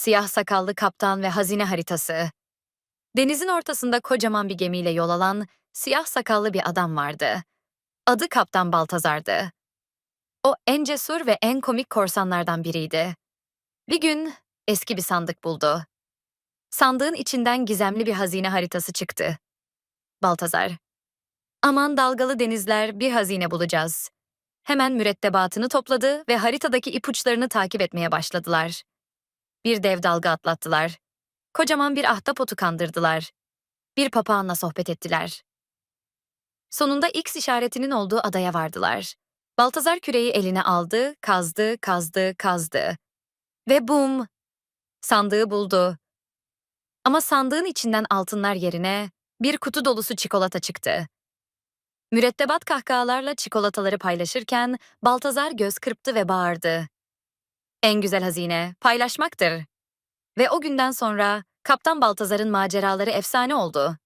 siyah sakallı kaptan ve hazine haritası. Denizin ortasında kocaman bir gemiyle yol alan siyah sakallı bir adam vardı. Adı Kaptan Baltazar'dı. O en cesur ve en komik korsanlardan biriydi. Bir gün eski bir sandık buldu. Sandığın içinden gizemli bir hazine haritası çıktı. Baltazar, aman dalgalı denizler bir hazine bulacağız. Hemen mürettebatını topladı ve haritadaki ipuçlarını takip etmeye başladılar. Bir dev dalga atlattılar. Kocaman bir ahtapotu kandırdılar. Bir papağanla sohbet ettiler. Sonunda X işaretinin olduğu adaya vardılar. Baltazar küreği eline aldı, kazdı, kazdı, kazdı. Ve bum! Sandığı buldu. Ama sandığın içinden altınlar yerine bir kutu dolusu çikolata çıktı. Mürettebat kahkahalarla çikolataları paylaşırken Baltazar göz kırptı ve bağırdı. En güzel hazine paylaşmaktır. Ve o günden sonra Kaptan Baltazar'ın maceraları efsane oldu.